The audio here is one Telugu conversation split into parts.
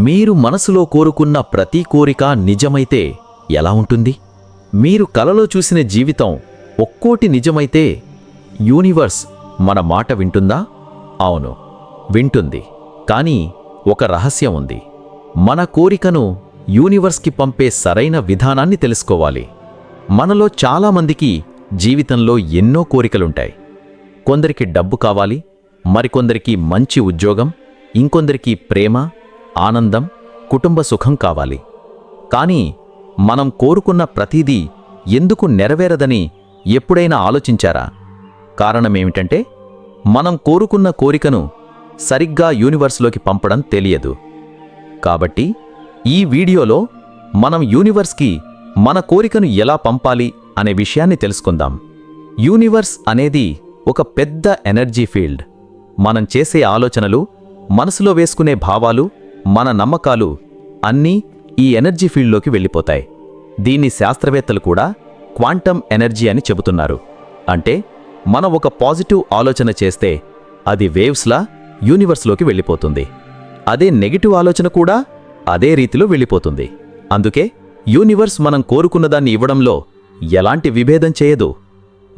మీరు మనసులో కోరుకున్న ప్రతి కోరిక నిజమైతే ఎలా ఉంటుంది? మీరు కలలో చూసిన జీవితం ఒక్కోటి నిజమైతే యూనివర్స్ మన మాట వింటుందా? అవును వింటుంది. కానీ ఒక రహస్యం ఉంది. మన కోరికను యూనివర్స్కి పంపే సరైన విధానాన్ని తెలుసుకోవాలి. మనలో చాలామందికి జీవితంలో ఎన్నో కోరికలుంటాయి. కొందరికి డబ్బు కావాలి మరికొందరికి మంచి ఉద్యోగం ఇంకొందరికి ప్రేమ ఆనందం కుటుంబ సుఖం కావాలి. కానీ మనం కోరుకున్న ప్రతిదీ ఎందుకు నెరవేరదని ఎప్పుడైనా ఆలోచించారా? కారణమేమిటంటే మనం కోరుకున్న కోరికను సరిగ్గా యూనివర్స్లోకి పంపడం తెలియదు. కాబట్టి ఈ వీడియోలో మనం యూనివర్స్కి మన కోరికను ఎలా పంపాలి అనే విషయాన్ని తెలుసుకుందాం. యూనివర్స్ అనేది ఒక పెద్ద ఎనర్జీ ఫీల్డ్. మనం చేసే ఆలోచనలు మనసులో వేసుకునే భావాలు మన నమ్మకాలు అన్నీ ఈ ఎనర్జీ ఫీల్డ్లోకి వెళ్ళిపోతాయి. దీన్ని శాస్త్రవేత్తలు కూడా క్వాంటమ్ ఎనర్జీ అని చెబుతున్నారు. అంటే మనం ఒక పాజిటివ్ ఆలోచన చేస్తే అది వేవ్స్లా యూనివర్స్లోకి వెళ్ళిపోతుంది. అదే నెగిటివ్ ఆలోచన కూడా అదే రీతిలో వెళ్ళిపోతుంది. అందుకే యూనివర్స్ మనం కోరుకున్నదాన్ని ఇవ్వడంలో ఎలాంటి విభేదం చేయదు.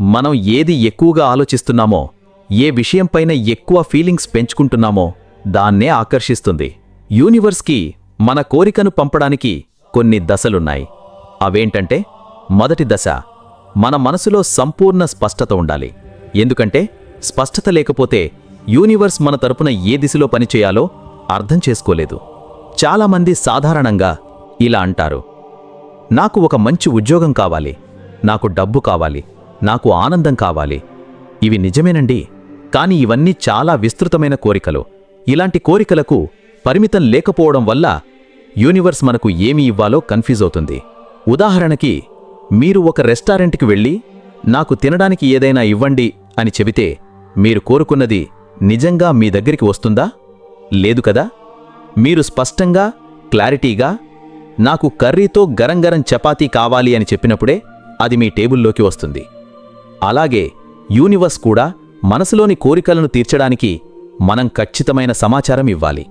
మనం ఏది ఎక్కువగా ఆలోచిస్తున్నామో ఏ విషయంపైన ఎక్కువ ఫీలింగ్స్ పెంచుకుంటున్నామో దాన్నే ఆకర్షిస్తుంది. యూనివర్స్కి మన కోరికను పంపడానికి కొన్ని దశలున్నాయి. అవేంటంటే మొదటి దశ మన మనసులో సంపూర్ణ స్పష్టత ఉండాలి. ఎందుకంటే స్పష్టత లేకపోతే యూనివర్స్ మన తరపున ఏ దిశలో పనిచేయాలో అర్థం చేసుకోలేదు. చాలామంది సాధారణంగా ఇలా అంటారు. నాకు ఒక మంచి ఉద్యోగం కావాలి నాకు డబ్బు కావాలి నాకు ఆనందం కావాలి. ఇవి నిజమేనండి కానీ ఇవన్నీ చాలా విస్తృతమైన కోరికలు. ఇలాంటి కోరికలకు పరిమితం లేకపోవడం వల్ల యూనివర్స్ మనకు ఏమి ఇవ్వాలో కన్ఫ్యూజ్ అవుతుంది. ఉదాహరణకి మీరు ఒక రెస్టారెంట్కి వెళ్ళి నాకు తినడానికి ఏదైనా ఇవ్వండి అని చెబితే మీరు కోరుకున్నది నిజంగా మీ దగ్గరికి వస్తుందా? లేదు కదా? మీరు స్పష్టంగా క్లారిటీగా నాకు కర్రీతో గరం గరం చపాతీ కావాలి అని చెప్పినప్పుడే అది మీ టేబుల్లోకి వస్తుంది. అలాగే యూనివర్స్ కూడా మనసులోని కోరికలను తీర్చడానికి మనం ఖచ్చితమైన సమాచారం ఇవ్వాలి.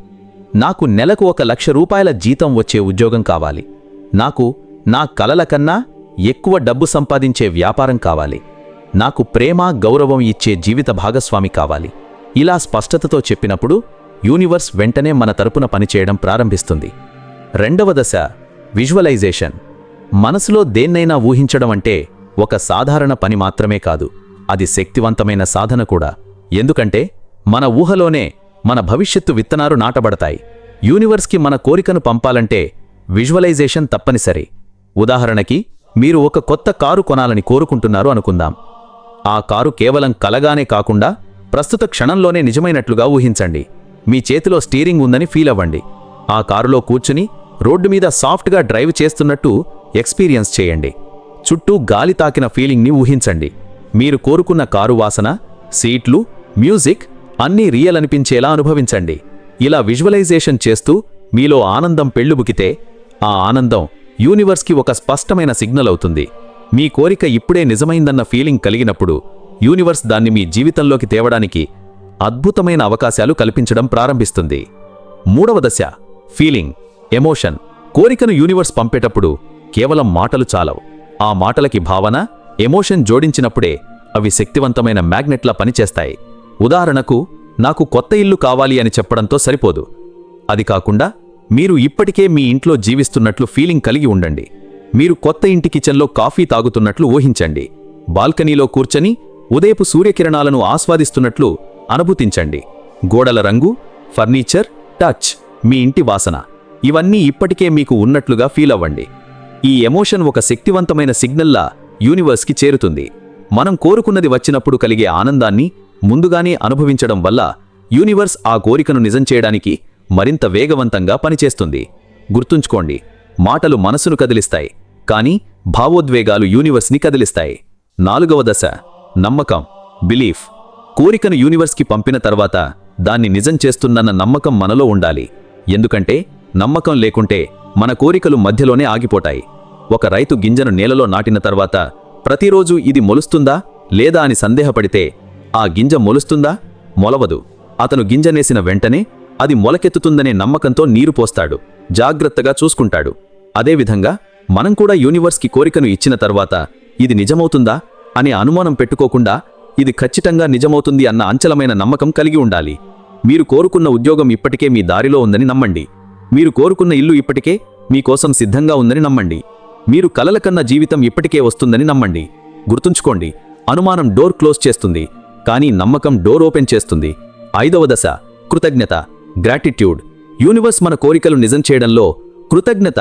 నాకు నెలకు ఒక లక్ష రూపాయల జీతం వచ్చే ఉద్యోగం కావాలి. నాకు నా కలల కన్నా ఎక్కువ డబ్బు సంపాదించే వ్యాపారం కావాలి. నాకు ప్రేమ గౌరవం ఇచ్చే జీవిత భాగస్వామి కావాలి. ఇలా స్పష్టతతో చెప్పినప్పుడు యూనివర్స్ వెంటనే మన తరపున పనిచేయడం ప్రారంభిస్తుంది. రెండవ దశ విజువలైజేషన్. మనసులో దేన్నైనా ఊహించడం అంటే ఒక సాధారణ పని మాత్రమే కాదు అది శక్తివంతమైన సాధన కూడా. ఎందుకంటే మన ఊహలోనే మన భవిష్యత్తు విత్తనాలు నాటబడతాయి. యూనివర్స్కి మన కోరికను పంపాలంటే విజువలైజేషన్ తప్పనిసరి. ఉదాహరణకి మీరు ఒక కొత్త కారు కొనాలని కోరుకుంటున్నారు అనుకుందాం. ఆ కారు కేవలం కలగానే కాకుండా ప్రస్తుత క్షణంలోనే నిజమైనట్లుగా ఊహించండి. మీ చేతిలో స్టీరింగ్ ఉందని ఫీల్ అవ్వండి. ఆ కారులో కూర్చుని రోడ్డు మీద సాఫ్ట్గా డ్రైవ్ చేస్తున్నట్టు ఎక్స్పీరియన్స్ చేయండి. చుట్టూ గాలి తాకిన ఫీలింగ్ని ఊహించండి. మీరు కోరుకున్న కారు వాసన సీట్లు మ్యూజిక్ అన్నీ రియల్ అనిపించేలా అనుభవించండి. ఇలా విజువలైజేషన్ చేస్తూ మీలో ఆనందం పెళ్ళుబుకితే ఆ ఆనందం యూనివర్స్కి ఒక స్పష్టమైన సిగ్నల్ అవుతుంది. మీ కోరిక ఇప్పుడే నిజమైందన్న ఫీలింగ్ కలిగినప్పుడు యూనివర్స్ దాన్ని మీ జీవితంలోకి తేవడానికి అద్భుతమైన అవకాశాలు కల్పించడం ప్రారంభిస్తుంది. మూడవ దశ ఫీలింగ్ ఎమోషన్. కోరికను యూనివర్స్ పంపేటప్పుడు కేవలం మాటలు చాలవు. ఆ మాటలకి భావన ఎమోషన్ జోడించినప్పుడే అవి శక్తివంతమైన మ్యాగ్నెట్లా పనిచేస్తాయి. ఉదాహరణకు నాకు కొత్త ఇల్లు కావాలి అని చెప్పడంతో సరిపోదు. అది కాకుండా మీరు ఇప్పటికే మీ ఇంట్లో జీవిస్తున్నట్లు ఫీలింగ్ కలిగి ఉండండి. మీరు కొత్త ఇంటి కిచెన్లో కాఫీ తాగుతున్నట్లు ఊహించండి. బాల్కనీలో కూర్చొని ఉదయపు సూర్యకిరణాలను ఆస్వాదిస్తున్నట్లు అనుభూతించండి. గోడల రంగు ఫర్నిచర్ టచ్ మీ ఇంటి వాసన. ఇవన్నీ ఇప్పటికే మీకు ఉన్నట్లుగా ఫీల్ అవ్వండి. ఈ ఎమోషన్ ఒక శక్తివంతమైన సిగ్నల్లా యూనివర్స్కి చేరుతుంది. మనం కోరుకున్నది వచ్చినప్పుడు కలిగే ఆనందాన్ని ముందుగానే అనుభవించడం వల్ల యూనివర్స్ ఆ కోరికను నిజం చేయడానికి మరింత వేగవంతంగా పనిచేస్తుంది. గుర్తుంచుకోండి మాటలు మనసును కదిలిస్తాయి కానీ భావోద్వేగాలు యూనివర్స్ని కదిలిస్తాయి. నాలుగవ దశ నమ్మకం బిలీఫ్. కోరికను యూనివర్స్కి పంపిన తర్వాత దాన్ని నిజం చేస్తున్నన్న నమ్మకం మనలో ఉండాలి. ఎందుకంటే నమ్మకం లేకుంటే మన కోరికలు మధ్యలోనే ఆగిపోతాయి. ఒక రైతు గింజను నేలలో నాటిన తర్వాత ప్రతిరోజు ఇది మొలుస్తుందా లేదా అని సందేహపడితే ఆ గింజ మొలుస్తుందా? మొలవదు. అతను గింజనేసిన వెంటనే అది మొలకెత్తుతుందనే నమ్మకంతో నీరు పోస్తాడు. జాగ్రత్తగా చూసుకుంటాడు. అదేవిధంగా మనం కూడా యూనివర్స్కి కోరికను ఇచ్చిన తర్వాత ఇది నిజమవుతుందా అనే అనుమానం పెట్టుకోకుండా ఇది ఖచ్చితంగా నిజమవుతుంది అన్న అంచలమైన నమ్మకం కలిగి ఉండాలి. మీరు కోరుకున్న ఉద్యోగం ఇప్పటికే మీ దారిలో ఉందని నమ్మండి. మీరు కోరుకున్న ఇల్లు ఇప్పటికే మీకోసం సిద్ధంగా ఉందని నమ్మండి. మీరు కలల కన్న జీవితం ఇప్పటికే వస్తుందని నమ్మండి. గుర్తుంచుకోండి అనుమానం డోర్ క్లోజ్ చేస్తుంది. కానీ నమ్మకం డోర్ ఓపెన్ చేస్తుంది. ఐదవ దశ కృతజ్ఞత గ్రాటిట్యూడ్. యూనివర్స్ మన కోరికలు నిజం చేయడంలో కృతజ్ఞత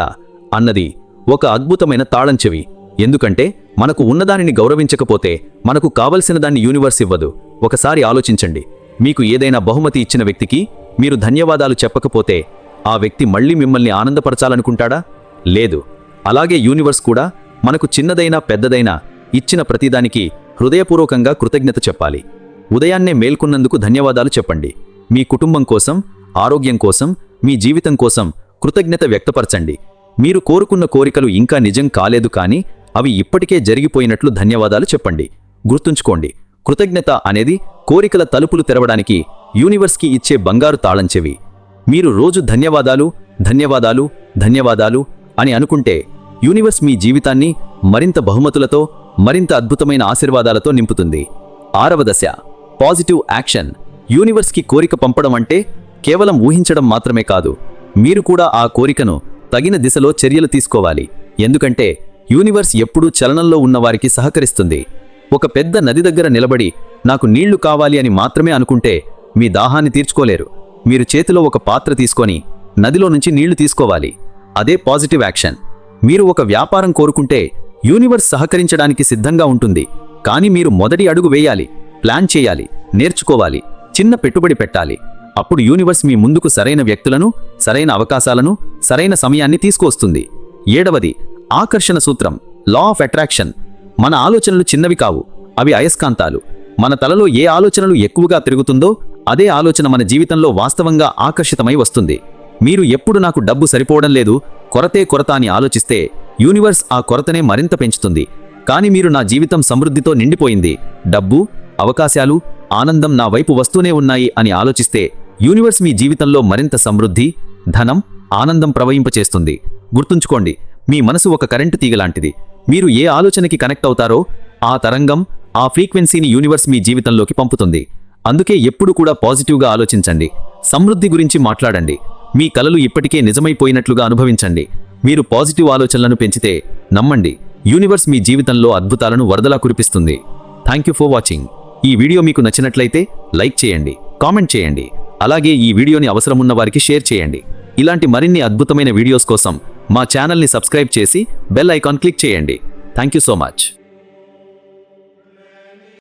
అన్నది ఒక అద్భుతమైన తాళంచెవి. ఎందుకంటే మనకు ఉన్నదానిని గౌరవించకపోతే మనకు కావలసిన దాన్ని యూనివర్స్ ఇవ్వదు. ఒకసారి ఆలోచించండి. మీకు ఏదైనా బహుమతి ఇచ్చిన వ్యక్తికి మీరు ధన్యవాదాలు చెప్పకపోతే ఆ వ్యక్తి మళ్ళీ మిమ్మల్ని ఆనందపరచాలనుకుంటాడా? లేదు. అలాగే యూనివర్స్ కూడా మనకు చిన్నదైనా పెద్దదైనా ఇచ్చిన ప్రతిదానికి హృదయపూర్వకంగా కృతజ్ఞత చెప్పాలి. ఉదయాన్నే మేల్కొన్నందుకు ధన్యవాదాలు చెప్పండి. మీ కుటుంబం కోసం ఆరోగ్యం కోసం మీ జీవితం కోసం కృతజ్ఞత వ్యక్తపరచండి. మీరు కోరుకున్న కోరికలు ఇంకా నిజం కాలేదు కానీ అవి ఇప్పటికే జరిగిపోయినట్లు ధన్యవాదాలు చెప్పండి. గుర్తుంచుకోండి కృతజ్ఞత అనేది కోరికల తలుపులు తెరవడానికి యూనివర్స్కి ఇచ్చే బంగారు తాళంచెవి మీరు రోజు ధన్యవాదాలు ధన్యవాదాలు ధన్యవాదాలు అని అనుకుంటే యూనివర్స్ మీ జీవితాన్ని మరింత బహుమతులతో మరింత అద్భుతమైన ఆశీర్వాదాలతో నింపుతుంది. ఆరవ దశ. Positive action. యూనివర్స్కి కోరిక పంపడం అంటే కేవలం ఊహించడం మాత్రమే కాదు. మీరు కూడా ఆ కోరికను తగిన దిశలో చర్యలు తీసుకోవాలి. ఎందుకంటే యూనివర్స్ ఎప్పుడూ చలనంలో ఉన్నవారికి సహకరిస్తుంది. ఒక పెద్ద నది దగ్గర నిలబడి నాకు నీళ్ళు కావాలి అని మాత్రమే అనుకుంటే మీ దాహాన్ని తీర్చుకోలేరు. మీరు చేతిలో ఒక పాత్ర తీసుకొని నదిలో నుంచి నీళ్ళు తీసుకోవాలి. అదే పాజిటివ్ యాక్షన్. మీరు ఒక వ్యాపారం కోరుకుంటే యూనివర్స్ సహకరించడానికి సిద్ధంగా ఉంటుంది. కానీ మీరు మొదటి అడుగు వేయాలి ప్లాన్ చేయాలి నేర్చుకోవాలి చిన్న పెట్టుబడి పెట్టాలి. అప్పుడు యూనివర్స్ మీ ముందుకు సరైన వ్యక్తులను సరైన అవకాశాలను సరైన సమయాన్ని తీసుకువస్తుంది. ఏడవది ఆకర్షణ సూత్రం లా ఆఫ్ అట్రాక్షన్ మన ఆలోచనలు చిన్నవి కావు అవి అయస్కాంతాలు. మన తలలో ఏ ఆలోచనలు ఎక్కువగా తిరుగుతుందో అదే ఆలోచన మన జీవితంలో వాస్తవంగా ఆకర్షితమై వస్తుంది. మీరు ఎప్పుడు నాకు డబ్బు సరిపోవడం లేదు కొరతే కొరత అని ఆలోచిస్తే యూనివర్స్ ఆ కొరతనే మరింత పెంచుతుంది. కానీ మీరు నా జీవితం సమృద్ధితో నిండిపోయింది. డబ్బు అవకాశాలు ఆనందం నా వైపు వస్తూనే ఉన్నాయి అని ఆలోచిస్తే యూనివర్స్ మీ జీవితంలో మరింత సమృద్ధి ధనం ఆనందం ప్రవహింపచేస్తుంది గుర్తుంచుకోండి మీ మనసు ఒక కరెంటు తీగలాంటిది మీరు ఏ ఆలోచనకి కనెక్ట్ అవుతారో ఆ తరంగం ఆ ఫ్రీక్వెన్సీని యూనివర్స్ మీ జీవితంలోకి పంపుతుంది. అందుకే ఎప్పుడు కూడా పాజిటివ్గా ఆలోచించండి. సమృద్ధి గురించి మాట్లాడండి. మీ కలలు ఇప్పటికే నిజమైపోయినట్లుగా అనుభవించండి. మీరు పాజిటివ్ ఆలోచనలను పెంచితే నమ్మండి. యూనివర్స్ మీ జీవితంలో అద్భుతాలను వరదలా కురిపిస్తుంది. థ్యాంక్ యూ ఫర్ వాచింగ్ ఈ వీడియో మీకు నచ్చినట్లయితే లైక్ చేయండి కామెంట్ చేయండి అలాగే ఈ వీడియోని అవసరమున్న వారికి షేర్ చేయండి. ఇలాంటి మరిన్ని అద్భుతమైన వీడియోస్ కోసం మా ఛానల్ని సబ్స్క్రైబ్ చేసి బెల్ ఐకాన్ క్లిక్ చేయండి. Thank you so much